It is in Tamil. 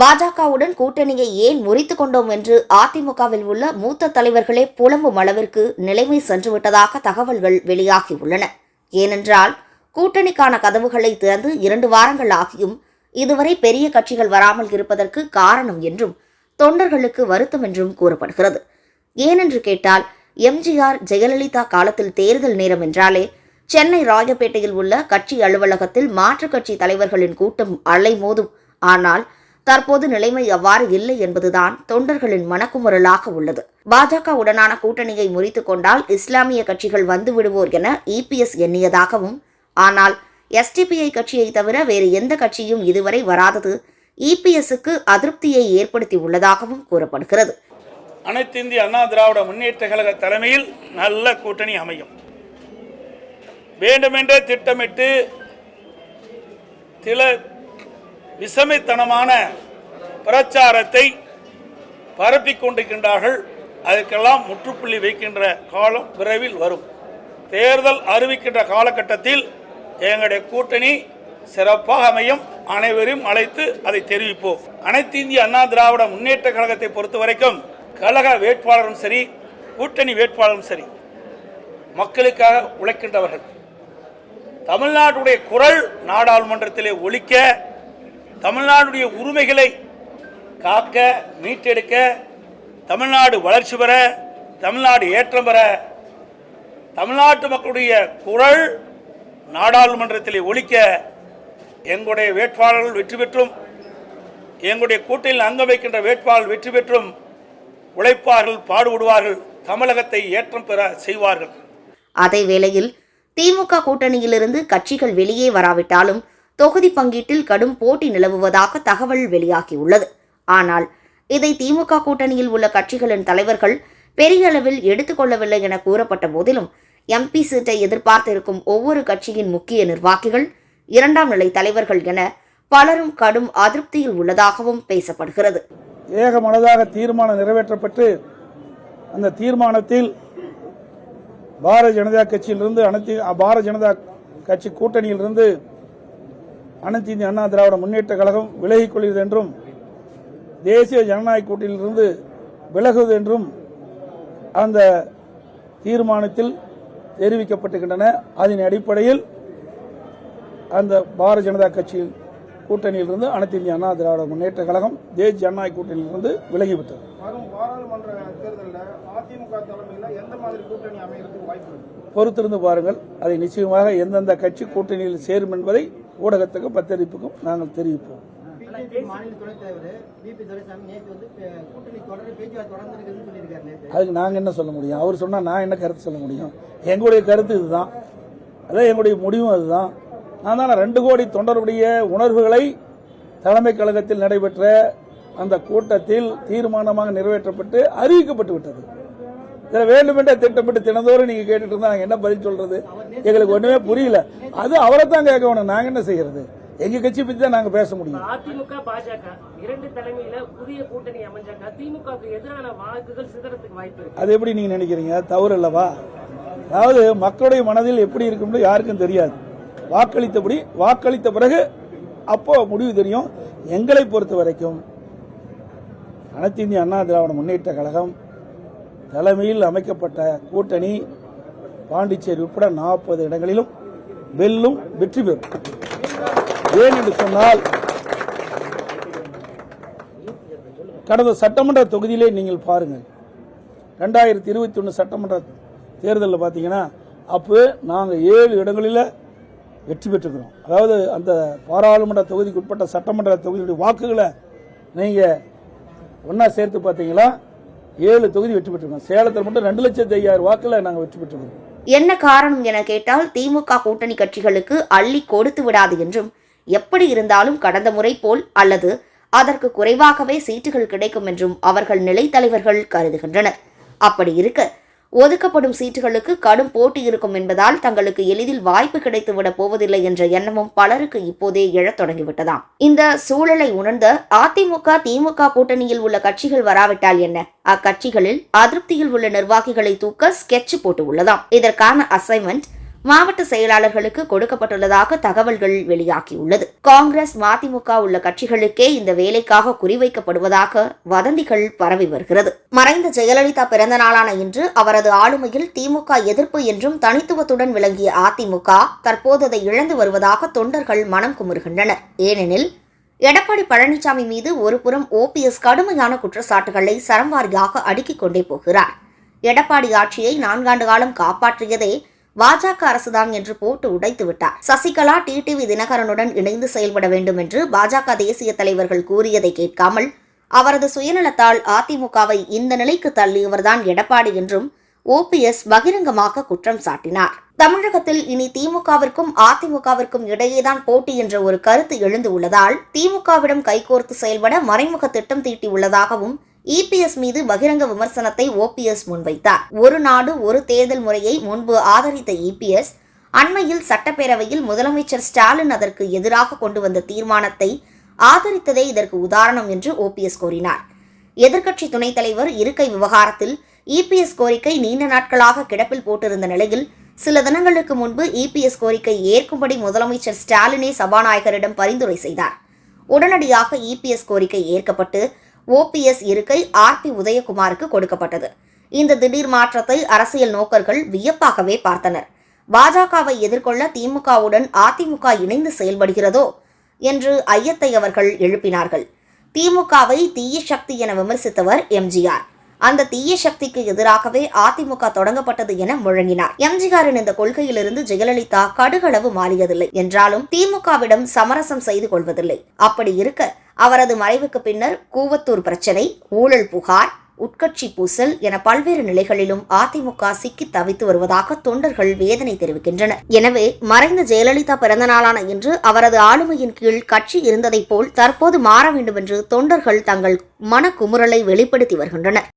பாஜகவுடன் கூட்டணியை ஏன் முறித்துக் கொண்டோம் என்று அதிமுகவில் உள்ள மூத்த தலைவர்களே புலம்பும் அளவிற்கு நிலைமை சென்றுவிட்டதாக தகவல்கள் வெளியாகியுள்ளன. ஏனென்றால் கூட்டணிக்கான கதவுகளை திறந்து இரண்டு வாரங்கள் ஆகியும் இதுவரை பெரிய கட்சிகள் வராமல் இருப்பதற்கு காரணம் என்றும் தொண்டர்களுக்கு வருத்தம் என்றும் கூறப்படுகிறது. ஏனென்று கேட்டால் எம்ஜிஆர் ஜெயலலிதா காலத்தில் தேர்தல் நேரம் என்றாலே சென்னை ராயப்பேட்டையில் உள்ள கட்சி அலுவலகத்தில் மாற்றுக் கட்சி தலைவர்களின் கூட்டம் அலைமோதும் ஆனால் தற்போது நிலைமை அவ்வாறு இல்லை என்பதுதான் தொண்டர்களின் மனக்குமுறலாக உள்ளது. பாஜக உடனான கூட்டணியை முறித்துக் கொண்டால் இஸ்லாமிய கட்சிகள் வந்து விடுவோர் என இபிஎஸ் எண்ணியதாகவும் ஆனால் எஸ்டிபிஐ கட்சியை தவிர வேறு எந்த கட்சியும் இதுவரை வராதது இபிஎஸ்க்கு அதிருப்தியை ஏற்படுத்தி உள்ளதாகவும் கூறப்படுகிறது. அனைத்து இந்திய அண்ணா திராவிட முன்னேற்ற கழக தலைமையில் நல்ல கூட்டணி அமையும். வேண்டுமென்றே திட்டமிட்டு சில விஷமைத்தனமான பிரச்சாரத்தை பரப்பிக் கொண்டிருக்கின்றார்கள். அதற்கெல்லாம் முற்றுப்புள்ளி வைக்கின்ற காலம் விரைவில் வரும். தேர்தல் அறிவிக்கின்ற காலகட்டத்தில் எங்களுடைய கூட்டணி சிறப்பாக அமையும். அனைவரையும் அழைத்து அதை தெரிவிப்போம். அனைத்து இந்திய அண்ணா திராவிட முன்னேற்ற கழகத்தை பொறுத்த வரைக்கும் கழக வேட்பாளரும் சரி கூட்டணி வேட்பாளரும் சரி மக்களுக்காக உழைக்கின்றவர்கள். தமிழ்நாட்டுடைய குரல் நாடாளுமன்றத்திலே ஒழிக்க தமிழ்நாடுடைய உரிமைகளை காக்க மீட்டெடுக்க தமிழ்நாடு வளர்ச்சி பெற தமிழ்நாடு ஏற்றம் பெற தமிழ்நாட்டு மக்களுடைய குரல் நாடாளுமன்றத்திலே ஒழிக்க எங்களுடைய வேட்பாளர்கள் வெற்றி பெற்றும் எங்களுடைய கூட்டணியில் அங்கம் வைக்கின்ற வேட்பாளர்கள் வெற்றி பெற்றும் உழைப்பார்கள் பாடுபடுவார்கள் தமிழகத்தை ஏற்றம் பெற செய்வார்கள். அதே வேளையில் திமுக கூட்டணியிலிருந்து கட்சிகள் வெளியே வராவிட்டாலும் தொகுதி பங்கீட்டில் கடும் போட்டி நிலவுவதாக தகவல் வெளியாகியுள்ளது. ஆனால் இதை திமுக கூட்டணியில் உள்ள கட்சிகளின் தலைவர்கள் பெரிய அளவில் எடுத்துக்கொள்ளவில்லை என கூறப்பட்ட போதிலும் எம்பி சீட்டை எதிர்பார்த்திருக்கும் ஒவ்வொரு கட்சியின் முக்கிய நிர்வாகிகள் இரண்டாம் நிலை தலைவர்கள் என பலரும் கடும் அதிருப்தியில் உள்ளதாகவும் பேசப்படுகிறது. ஏக மனதாக தீர்மானம் நிறைவேற்றப்பட்டு அந்த தீர்மானத்தில் பாரதிய ஜனதா கட்சியிலிருந்து அனைத்து பாரதிய ஜனதா கட்சி கூட்டணியிலிருந்து அனைத்து இந்திய அண்ணா திராவிட முன்னேற்ற கழகம் விலகிக் கொள்கிறது என்றும் தேசிய ஜனநாயக கூட்டணியிலிருந்து விலகுவது என்றும் அந்த தீர்மானத்தில் தெரிவிக்கப்பட்டிருக்கின்றன அதன் அடிப்படையில் அந்த பாரதிய ஜனதா கட்சி கூட்டணியிலிருந்து அனைத்து இந்திய அண்ணா திராவிட முன்னேற்ற கழகம் தேசிய ஜனநாயக கூட்டணியிலிருந்து விலகிவிட்டது. பொறுத்திருந்து பாருங்கள். அதை நிச்சயமாக எந்தெந்த கட்சி கூட்டணியில் சேரும் என்பதை ஊடகத்துக்கும் பத்திரிப்புக்கும் நாங்கள் தெரிவிப்போம். அதுக்கு நாங்கள் என்ன சொல்ல முடியும்? அவர் சொன்னால் நான் என்ன கருத்து சொல்ல முடியும்? எங்களுடைய கருத்து இதுதான். அதான் எங்களுடைய முடிவும் அதுதான். நான் தான் ரெண்டு கோடி தொண்டருடைய உணர்வுகளை தலைமை கழகத்தில் நடைபெற்ற அந்த கூட்டத்தில் தீர்மானமாக நிறைவேற்றப்பட்டு அறிவிக்கப்பட்டு விட்டது. இதில் வேண்டுமென்றே திட்டமிட்டு தினந்தோறும் நீங்க கேட்டுட்டு இருந்தா நாங்கள் என்ன பதில் சொல்றது? எங்களுக்கு ஒண்ணுமே புரியல. அது அவரை தான் கேட்க வேணும் நாங்க என்ன செய்யறது? எங்க கட்சி பத்தி தான் நாங்க பேச முடியும். அதிமுக பாஜக இரண்டு தலைமையில புதிய கூட்டணி அமைஞ்சாங்க திமுகவுக்கு எதிரான வாக்குகள் சிதறத்துக்கு வாய்ப்பு அது எப்படி நீங்க நினைக்கிறீங்க? தவறு அல்லவா? அதாவது மக்களுடைய மனதில் எப்படி இருக்கும்னு யாருக்கும் தெரியாது. வாக்களித்தபடி வாக்களித்த பிறகு அப்போ முடிவு தெரியும். எங்களை பொறுத்த வரைக்கும் அனைத்து இந்திய அண்ணா திராவிட முன்னேற்ற கழகம் தலைமையில் அமைக்கப்பட்ட கூட்டணி பாண்டிச்சேரி உட்பட நாற்பது இடங்களிலும் வெல்லும் வெற்றி பெறும். ஏன் என்று சொன்னால் கடந்த சட்டமன்ற தொகுதியிலே நீங்கள் பாருங்கள். ரெண்டாயிரத்தி இருபத்தி ஒன்று சட்டமன்ற தேர்தலில் பார்த்தீங்கன்னா அப்போ நாங்கள் ஏழு இடங்களில் வெற்றி பெற்றுக்கிறோம் அதாவது அந்த பாராளுமன்ற தொகுதிக்கு உட்பட்ட சட்டமன்ற தொகுதியுடைய வாக்குகளை நீங்கள் ஒன்றா சேர்த்து பார்த்தீங்களா ஏழு தொகுதி வெற்றி பெற்றிருக்கோம் சேலத்தில் மட்டும் ரெண்டு லட்சத்தி ஐயாயிரம் வாக்கில் நாங்கள் வெற்றி பெற்றுக்கிறோம் என்ன காரணம் என கேட்டால் திமுக கூட்டணி கட்சிகளுக்கு அள்ளி கொடுத்து விடாது என்றும் எப்படி இருந்தாலும் கடந்த முறை போல் அல்லது அதற்கு குறைவாகவே சீட்டுகள் கிடைக்கும் என்றும் அவர்கள் நிலைத்தலைவர்கள் கருதுகின்றனர். அப்படி இருக்க ஒதுக்கப்படும் சீட்டுகளுக்கு கடும் போட்டி இருக்கும் என்பதால் தங்களுக்கு எளிதில் வாய்ப்பு கிடைத்துவிடப் போவதில்லை என்ற எண்ணமும் பலருக்கு இப்போதே எழத் தொடங்கிவிட்டதாம். இந்த சூழலை உணர்ந்த அதிமுக திமுக கூட்டணியில் உள்ள கட்சிகள் வராவிட்டால் என்ன? அக்கட்சிகளில் அதிருப்தியில் உள்ள நிர்வாகிகளை தூக்க ஸ்கெட்ச் போட்டு உள்ளதாம் இதற்கான அசைன்மெண்ட் மாவட்ட செயலாளர்களுக்கு கொடுக்கப்பட்டுள்ளதாக தகவல்கள் வெளியாகியுள்ளது. காங்கிரஸ் மதிமுக உள்ள கட்சிகளுக்கே இந்த வேலைக்காக குறிவைக்கப்படுவதாக வதந்திகள் பரவி வருகிறது. மறைந்த ஜெயலலிதா பிறந்த நாளான இன்று அவரது ஆளுமையில் திமுக எதிர்ப்பு என்றும் தனித்துவத்துடன் விளங்கிய அதிமுக தற்போது அதை இழந்து வருவதாக தொண்டர்கள் மனம் குமுறுகின்றனர். ஏனெனில் எடப்பாடி பழனிசாமி மீது ஒருபுறம் ஓபிஎஸ் கடுமையான குற்றச்சாட்டுகளை சரம்வாரியாக அடுக்கிக் கொண்டே போகிறார். எடப்பாடி ஆட்சியை நான்காண்டு காலம் காப்பாற்றியதே பாஜக அரசுதான் என்று போட்டு உடைத்து விட்டார். சசிகலா டிடிவி தினகரனுடன் இணைந்து செயல்பட வேண்டும் என்று பாஜக தேசிய தலைவர்கள் கூறியதை கேட்காமல் அவரது சுயநலத்தால் அதிமுகவை இந்த நிலைக்கு தள்ளியவர்தான் எடப்பாடி என்றும் ஓபிஎஸ் பகிரங்கமாக குற்றம் சாட்டினார். தமிழகத்தில் இனி திமுகவிற்கும் அதிமுகவிற்கும் இடையேதான் போட்டி என்ற ஒரு கருத்து எழுந்து உள்ளதால் திமுகவிடம் கைகோர்த்து செயல்பட மறைமுக திட்டம் தீட்டியுள்ளதாகவும் இபிஎஸ் மீது பகிரங்க விமர்சனத்தை ஓபிஎஸ் முன்வைத்தார். ஒரு நாடு ஒரு தேர்தல் முறையை முன்பு ஆதரித்த இபிஎஸ் அண்மையில் சட்டப்பேரவையில் முதலமைச்சர் ஸ்டாலின் அதற்கு எதிராக கொண்டு வந்த தீர்மானத்தை ஆதரித்ததே இதற்கு உதாரணம் என்று ஓபிஎஸ் கூறினார். எதிர்க்கட்சி துணைத் தலைவர் இருக்கை விவகாரத்தில் இபிஎஸ் கோரிக்கை நீண்ட நாட்களாக கிடப்பில் போட்டிருந்த நிலையில் சில தினங்களுக்கு முன்பு இபிஎஸ் கோரிக்கை ஏற்கும்படி முதலமைச்சர் ஸ்டாலினே சபாநாயகரிடம் பரிந்துரை செய்தார். உடனடியாக இபிஎஸ் கோரிக்கை ஏற்கப்பட்டு ஓபிஎஸ் இருக்கை ஆர் பி உதயகுமாருக்கு கொடுக்கப்பட்டது. இந்த திடீர் மாற்றத்தை அரசியல் நோக்கர்கள் வியப்பாகவே பார்த்தனர். பாஜகவை எதிர்கொள்ள திமுகவுடன் அதிமுக இணைந்து செயல்படுகிறதோ என்று ஐயத்தை அவர்கள் எழுப்பினார்கள். திமுகவை தீய சக்தி என விமர்சித்தவர் எம்ஜிஆர் அந்த தீய சக்திக்கு எதிராகவே அதிமுக தொடங்கப்பட்டது என முழங்கினார். எம்ஜிஆரின் இந்த கொள்கையிலிருந்து ஜெயலலிதா கடுகளவு மாறியதில்லை என்றாலும் திமுகவிடம் சமரசம் செய்து கொள்வதில்லை. அப்படி இருக்க அவரது மறைவுக்கு பின்னர் கூவத்தூர் பிரச்சனை ஊழல் புகார் உட்கட்சி பூசல் என பல்வேறு நிலைகளிலும் அதிமுக சிக்கி தவித்து வருவதாக தொண்டர்கள் வேதனை தெரிவிக்கின்றனர் எனவே மறைந்த ஜெயலலிதா பிறந்த நாளான இன்று அவரது ஆளுமையின் கீழ் கட்சி இருந்ததைப் போல் தற்போது மாற வேண்டும் என்று தொண்டர்கள் தங்கள் மனக்குமுறலை வெளிப்படுத்தி வருகின்றனர்.